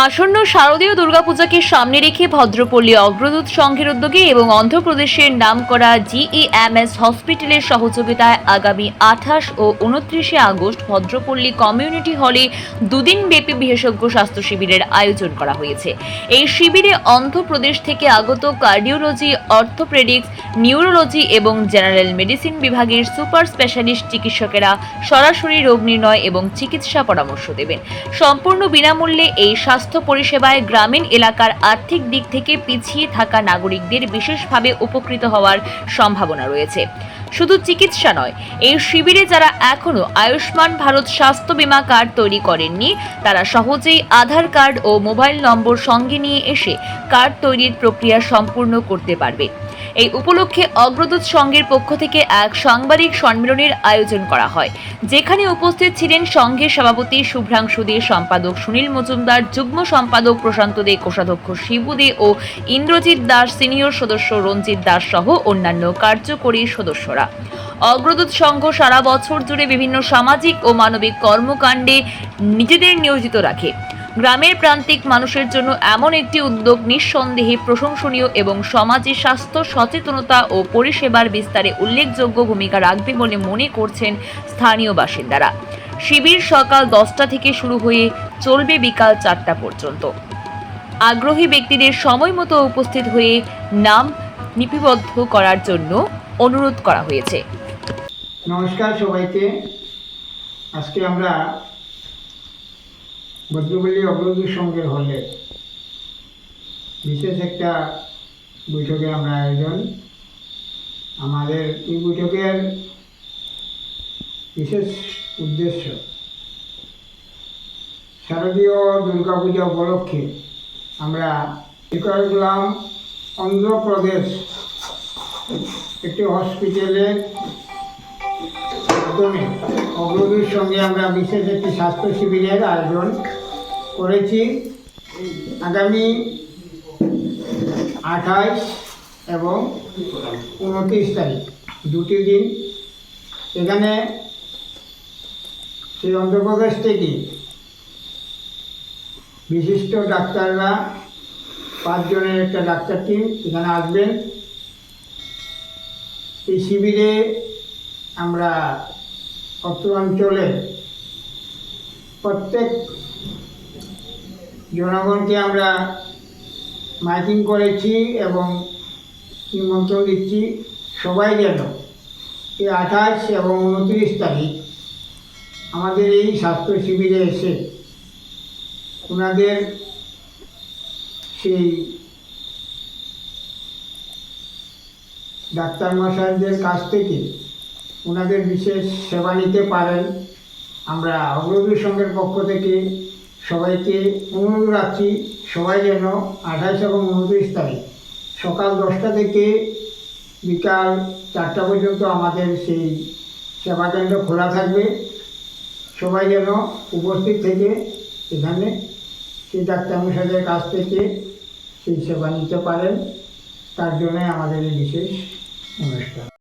আসন্ন শারদীয় দুর্গাপূজাকে সামনে রেখে ভদ্রপল্লী অগ্রদূত সংঘের উদ্যোগে এবং অন্ধ্রপ্রদেশের নামকরা জিইএমএস হসপিটালের সহযোগিতায় আগামী আঠাশ ও উনত্রিশে আগস্ট ভদ্রপল্লী কমিউনিটি হলে দুদিন ব্যাপী বিশেষজ্ঞ স্বাস্থ্য শিবিরের আয়োজন করা হয়েছে। এই শিবিরে অন্ধ্রপ্রদেশ থেকে আগত কার্ডিওলজি, অর্থোপেডিক্স, নিউরোলজি এবং জেনারেল মেডিসিন বিভাগের সুপার স্পেশালিস্ট চিকিৎসকেরা সরাসরি রোগ নির্ণয় এবং চিকিৎসা পরামর্শ দেবেন। সম্পূর্ণ বিনামূল্যে এই স্বাস্থ্য পরিষেবায় গ্রামীণ এলাকার আর্থিক দিক থেকে পিছিয়ে থাকা নাগরিকদের বিশেষভাবে উপকৃত হওয়ার সম্ভাবনা রয়েছে। শুধু চিকিৎসা নয়, এই শিবিরে যারা এখনও আয়ুষ্মান ভারত স্বাস্থ্য বিমা কার্ড তৈরি করেননি, তারা সহজেই আধার কার্ড ও মোবাইল নম্বর সঙ্গে নিয়ে এসে কার্ড তৈরির প্রক্রিয়া সম্পূর্ণ করতে পারবে। এই উপলক্ষে অগ্রদূত সংঘের পক্ষ থেকে এক সাংবাদিক সম্মেলনের আয়োজন করা হয়। যেখানে উপস্থিত ছিলেন সংঘের সভাপতি শুভ্রাংশু দে সম্পাদক সুনীল মজুমদার, যুগ্ম সম্পাদক প্রশান্ত দে, কোষাধ্যক্ষ শিবু দে ও ইন্দ্রজিৎ দাস, সিনিয়র সদস্য রঞ্জিত দাস সহ অন্যান্য কার্যকরী সদস্যরা। অগ্রদূত সংঘ সারা বছর জুড়ে বিভিন্ন সামাজিক ও মানবিক কর্মকাণ্ডে নিজেদের নিয়োজিত রাখে। গ্রামের প্রান্তিক মানুষের জন্য এমন একটি উদ্যোগ নিঃসন্দেহে প্রশংসনীয় এবং সমাজে স্বাস্থ্য, সচেতনতা ও পরিষেবার বিস্তারে উল্লেখযোগ্য ভূমিকা রাখবে বলে মনে করছেন স্থানীয় বাসিন্দারা। শিবির সকাল দশটা থেকে শুরু হয়ে চলবে বিকাল চারটা পর্যন্ত। আগ্রহী ব্যক্তিদের সময় মতো উপস্থিত হয়ে নাম লিপিবদ্ধ করার জন্য অনুরোধ করা হয়েছে। নমস্কার সবাইকে। আজকে আমরা ভদ্রপল্লী অগ্রদূত সংঘের হলে বিশেষ একটা বৈঠকে আমরা আয়োজন। আমাদের এই বৈঠকের বিশেষ উদ্দেশ্য শারদীয় দুর্গাপূজা উপলক্ষে আমরা কি করলাম অন্ধ্রপ্রদেশ একটি হসপিটালের মাধ্যমে অগ্রদূর সঙ্গে আমরা বিশেষ একটি স্বাস্থ্য শিবিরের আয়োজন করেছি। আগামী আঠাশ এবং উনত্রিশ তারিখ, দুটি দিন। এখানে সেই অন্ধ্রপ্রদেশ থেকে বিশিষ্ট ডাক্তাররা, পাঁচজনের একটা ডাক্তার টিম এখানে আসবেন। এই শিবিরে আমরা অত্র অঞ্চলে প্রত্যেক জনগণকে আমরা মাইকিং করেছি এবং নিমন্ত্রণ দিচ্ছি সবাই যেন এই আঠাশ এবং উনত্রিশ তারিখ আমাদের এই স্বাস্থ্য শিবিরে এসে ওনাদের সেই ডাক্তার মশাইদের কাছ থেকে ওনাদের বিশেষ সেবা নিতে পারেন। আমরা অগ্রদূর সংঘের পক্ষ থেকে সবাইকে অনুরোধ রাখছি, সবাই যেন আঠাশ এবং উনত্রিশ তারিখ সকাল দশটা থেকে বিকাল চারটা পর্যন্ত আমাদের সেই সেবা কেন্দ্র খোলা থাকবে। সবাই যেন উপস্থিত থেকে এখানে সেই ডাক্তারমশাইদের কাছ থেকে সেই সেবা নিতে পারেন। তার জন্য আমাদের এই বিশেষ অনুষ্ঠান।